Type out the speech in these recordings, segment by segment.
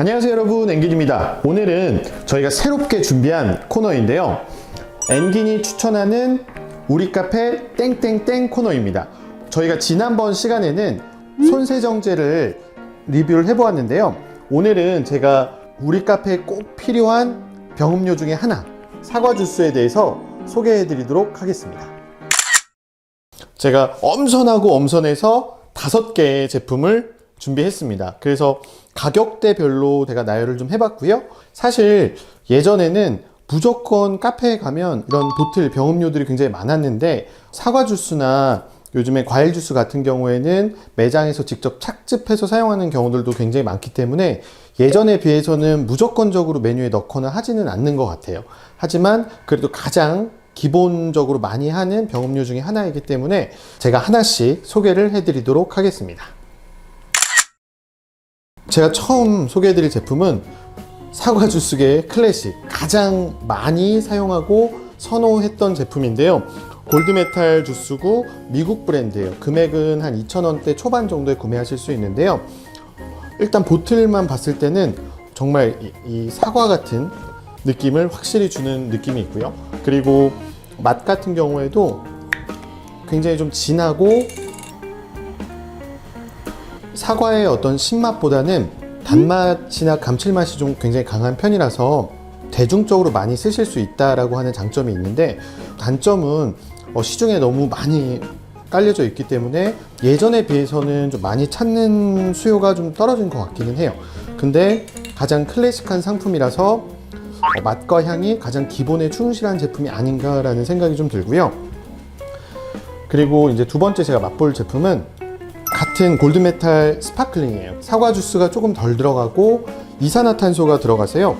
안녕하세요 여러분. 엔gin입니다. 오늘은 저희가 새롭게 준비한 코너인데요. 엔gin이 추천하는 우리 카페 땡땡땡 코너입니다. 저희가 지난번 시간에는 손세정제를 리뷰를 해보았는데요. 오늘은 제가 우리 카페에 꼭 필요한 병음료 중에 하나 사과 주스에 대해서 소개해 드리도록 하겠습니다. 제가 엄선하고 엄선해서 다섯 개의 제품을 준비했습니다. 그래서 가격대별로 제가 나열을 좀 해봤고요. 사실 예전에는 무조건 카페에 가면 이런 보틀 병음료들이 굉장히 많았는데 사과 주스나 요즘에 과일 주스 같은 경우에는 매장에서 직접 착즙해서 사용하는 경우들도 굉장히 많기 때문에 예전에 비해서는 무조건적으로 메뉴에 넣거나 하지는 않는 것 같아요. 하지만 그래도 가장 기본적으로 많이 하는 병음료 중에 하나이기 때문에 제가 하나씩 소개를 해드리도록 하겠습니다. 제가 처음 소개해드릴 제품은 사과 주스계의 클래식 가장 많이 사용하고 선호했던 제품인데요. 골드메탈 주스고 미국 브랜드예요. 금액은 한 2,000원대 초반 정도에 구매하실 수 있는데요. 일단 보틀만 봤을 때는 정말 이, 이 사과 같은 느낌을 확실히 주는 느낌이 있고요. 그리고 맛 같은 경우에도 굉장히 좀 진하고 사과의 어떤 신맛보다는 단맛이나 감칠맛이 좀 굉장히 강한 편이라서 대중적으로 많이 쓰실 수 있다라고 하는 장점이 있는데 단점은 어, 시중에 너무 많이 깔려져 있기 때문에 예전에 비해서는 좀 많이 찾는 수요가 좀 떨어진 것 같기는 해요. 근데 가장 클래식한 상품이라서 어, 맛과 향이 가장 기본에 충실한 제품이 아닌가라는 생각이 좀 들고요. 그리고 이제 두 번째 제가 맛볼 제품은 같은 골드메탈 스파클링이에요. 사과 주스가 조금 덜 들어가고 이산화탄소가 들어가서요.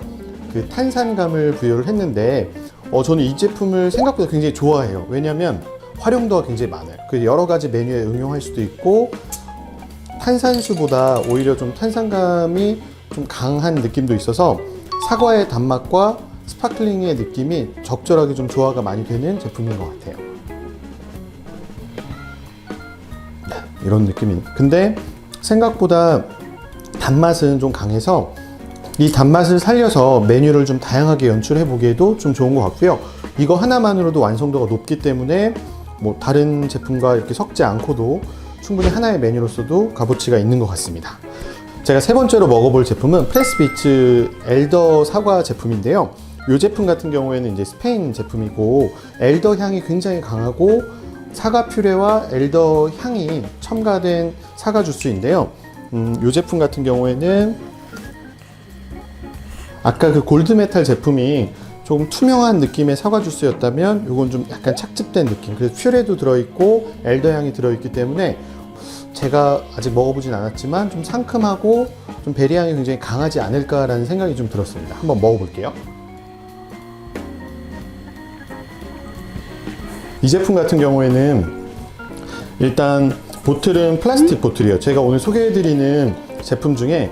그 탄산감을 부여를 했는데 어, 저는 이 제품을 생각보다 굉장히 좋아해요. 왜냐면 활용도가 굉장히 많아요. 그 여러 가지 메뉴에 응용할 수도 있고 탄산수보다 오히려 좀 탄산감이 좀 강한 느낌도 있어서 사과의 단맛과 스파클링의 느낌이 적절하게 좀 조화가 많이 되는 제품인 것 같아요. 이런 느낌이. 근데 생각보다 단맛은 좀 강해서 이 단맛을 살려서 메뉴를 좀 다양하게 연출해 보기에도 좀 좋은 것 같고요. 이거 하나만으로도 완성도가 높기 때문에 뭐 다른 제품과 이렇게 섞지 않고도 충분히 하나의 메뉴로서도 값어치가 있는 것 같습니다. 제가 세 번째로 먹어볼 제품은 프레스비츠 엘더 사과 제품인데요. 이 제품 같은 경우에는 이제 스페인 제품이고 엘더 향이 굉장히 강하고 사과 퓨레와 엘더 향이 첨가된 사과 주스인데요. 음, 이 제품 같은 경우에는 아까 그 골드메탈 제품이 조금 투명한 느낌의 사과 주스였다면 이건 좀 약간 착즙된 느낌. 그래서 퓨레도 들어있고 엘더 향이 들어있기 때문에 제가 아직 먹어보진 않았지만 좀 상큼하고 좀 베리 향이 굉장히 강하지 않을까라는 생각이 좀 들었습니다. 한번 먹어볼게요. 이 제품 같은 경우에는 일단 보틀은 플라스틱 보틀이에요. 제가 오늘 소개해드리는 제품 중에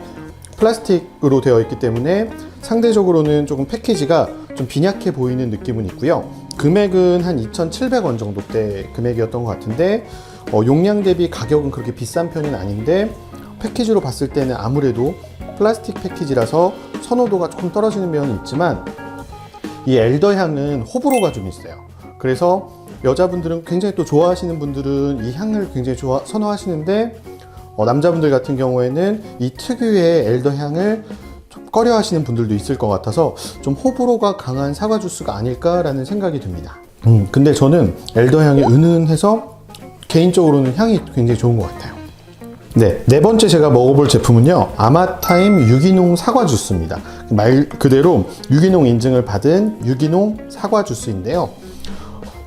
플라스틱으로 되어 있기 때문에 상대적으로는 조금 패키지가 좀 빈약해 보이는 느낌은 있고요. 금액은 한 2,700원 정도대 금액이었던 것 같은데 어, 용량 대비 가격은 그렇게 비싼 편은 아닌데 패키지로 봤을 때는 아무래도 플라스틱 패키지라서 선호도가 조금 떨어지는 면이 있지만 이 엘더 향은 호불호가 좀 있어요. 그래서 여자분들은 굉장히 또 좋아하시는 분들은 이 향을 굉장히 좋아 선호하시는데 어, 남자분들 같은 경우에는 이 특유의 엘더 향을 좀 꺼려 하시는 분들도 있을 것 같아서 좀 호불호가 강한 사과 주스가 아닐까라는 생각이 듭니다. 음, 근데 저는 엘더 향이 은은해서 개인적으로는 향이 굉장히 좋은 것 같아요. 네, 네 번째 제가 먹어볼 제품은요, 아마타임 유기농 사과 주스입니다. 말 그대로 유기농 인증을 받은 유기농 사과 주스인데요.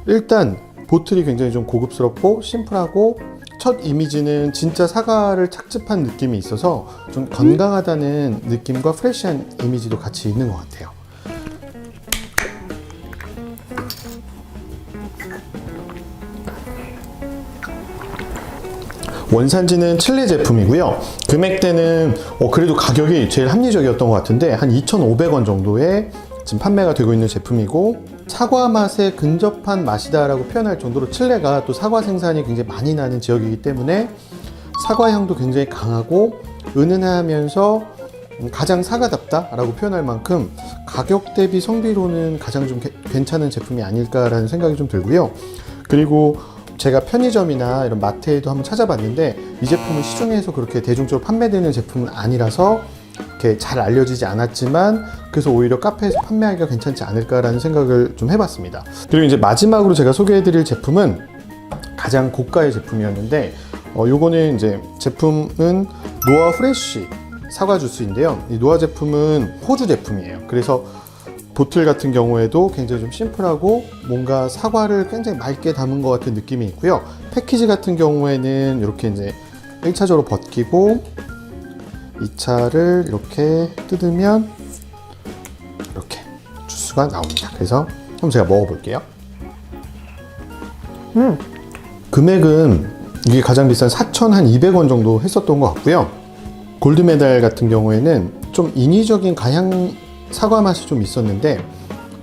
일단 보틀이 굉장히 좀 고급스럽고 심플하고 첫 이미지는 진짜 사과를 착즙한 느낌이 있어서 좀 건강하다는 느낌과 프레시한 이미지도 같이 있는 것 같아요. 원산지는 칠레 제품이고요. 금액대는 어, 그래도 가격이 제일 합리적이었던 것 같은데 한 2,500원 정도에 지금 판매가 되고 있는 제품이고 사과 맛에 근접한 맛이다라고 표현할 정도로 칠레가 또 사과 생산이 굉장히 많이 나는 지역이기 때문에 사과 향도 굉장히 강하고 은은하면서 가장 사과답다라고 표현할 만큼 가격 대비 성비로는 가장 좀 게- 괜찮은 제품이 아닐까라는 생각이 좀 들고요. 그리고 제가 편의점이나 이런 마트에도 한번 찾아봤는데 이 제품은 시중에서 그렇게 대중적으로 판매되는 제품은 아니라서 이렇게 잘 알려지지 않았지만 그래서 오히려 카페에서 판매하기가 괜찮지 않을까라는 생각을 좀 해봤습니다. 그리고 이제 마지막으로 제가 소개해드릴 제품은 가장 고가의 제품이었는데 어, 요거는 이제 제품은 노아 프레쉬 사과 주스인데요. 이 노아 제품은 호주 제품이에요. 그래서 보틀 같은 경우에도 굉장히 좀 심플하고 뭔가 사과를 굉장히 맑게 담은 것 같은 느낌이 있고요. 패키지 같은 경우에는 이렇게 이제 1차적으로 벗기고 2차를 이렇게 뜯으면 주스가 나옵니다. 그래서 한번 제가 먹어볼게요. 금액은 이게 가장 비싼 4,200원 정도 했었던 것 같고요. 골드메달 같은 경우에는 좀 인위적인 가향 사과 맛이 좀 있었는데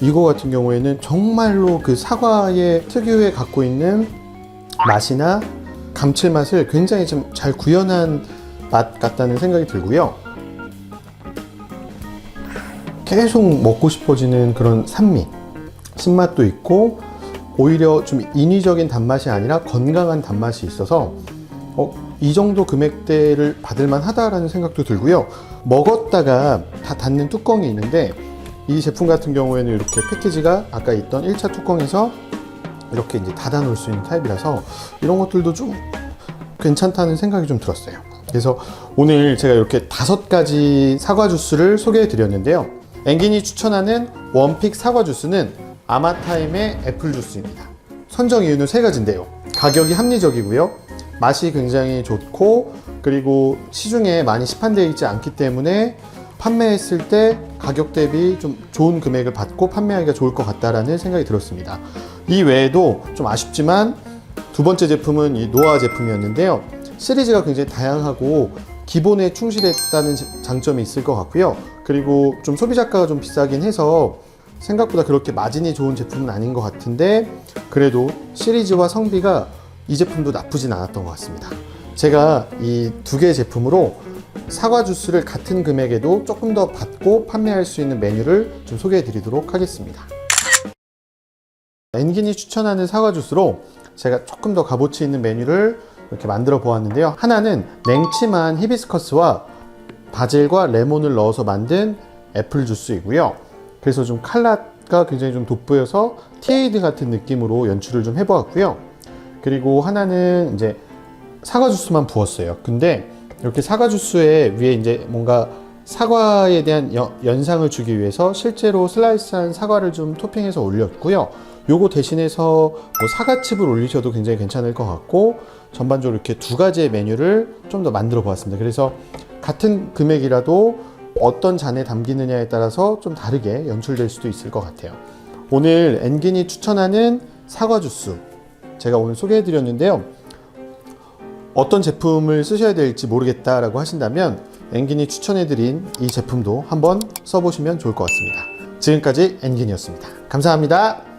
이거 같은 경우에는 정말로 그 사과의 특유의 갖고 있는 맛이나 감칠맛을 굉장히 좀 잘 구현한 맛 같다는 생각이 들고요. 계속 먹고 싶어지는 그런 산미, 신맛도 있고 오히려 좀 인위적인 단맛이 아니라 건강한 단맛이 있어서 어, 이 정도 금액대를 받을만 하다라는 생각도 들고요. 먹었다가 다 닫는 뚜껑이 있는데 이 제품 같은 경우에는 이렇게 패키지가 아까 있던 1차 뚜껑에서 이렇게 이제 닫아 놓을 수 있는 타입이라서 이런 것들도 좀 괜찮다는 생각이 좀 들었어요. 그래서 오늘 제가 이렇게 다섯 가지 사과 주스를 소개해 드렸는데요. 앵긴이 추천하는 원픽 사과 주스는 아마타임의 애플 주스입니다. 선정 이유는 세 가지인데요. 가격이 합리적이고요. 맛이 굉장히 좋고 그리고 시중에 많이 시판되어 있지 않기 때문에 판매했을 때 가격 대비 좀 좋은 금액을 받고 판매하기가 좋을 것 같다라는 생각이 들었습니다. 이 외에도 좀 아쉽지만 두 번째 제품은 이 노아 제품이었는데요. 시리즈가 굉장히 다양하고 기본에 충실했다는 장점이 있을 것 같고요. 그리고 좀 소비자가가 좀 비싸긴 해서 생각보다 그렇게 마진이 좋은 제품은 아닌 것 같은데 그래도 시리즈와 성비가 이 제품도 나쁘진 않았던 것 같습니다. 제가 이 두 개의 제품으로 사과 주스를 같은 금액에도 조금 더 받고 판매할 수 있는 메뉴를 좀 소개해 드리도록 하겠습니다. 엔긴이 추천하는 사과 주스로 제가 조금 더 값어치 있는 메뉴를 이렇게 만들어 보았는데요. 하나는 냉침한 히비스커스와 바질과 레몬을 넣어서 만든 애플 주스이고요. 그래서 좀 칼라가 굉장히 좀 돋보여서 티에이드 같은 느낌으로 연출을 좀 해보았고요. 그리고 하나는 이제 사과 주스만 부었어요. 근데 이렇게 사과 주스에 위에 이제 뭔가 사과에 대한 여- 연상을 주기 위해서 실제로 슬라이스한 사과를 좀 토핑해서 올렸고요. 요거 대신해서 뭐 사과칩을 올리셔도 굉장히 괜찮을 것 같고 전반적으로 이렇게 두 가지의 메뉴를 좀 더 만들어 보았습니다. 그래서 같은 금액이라도 어떤 잔에 담기느냐에 따라서 좀 다르게 연출될 수도 있을 것 같아요. 오늘 엔긴이 추천하는 사과 주스 제가 오늘 소개해 드렸는데요. 어떤 제품을 쓰셔야 될지 모르겠다라고 하신다면 엔긴이 추천해 드린 이 제품도 한번 써보시면 좋을 것 같습니다. 지금까지 엔긴이었습니다. 감사합니다.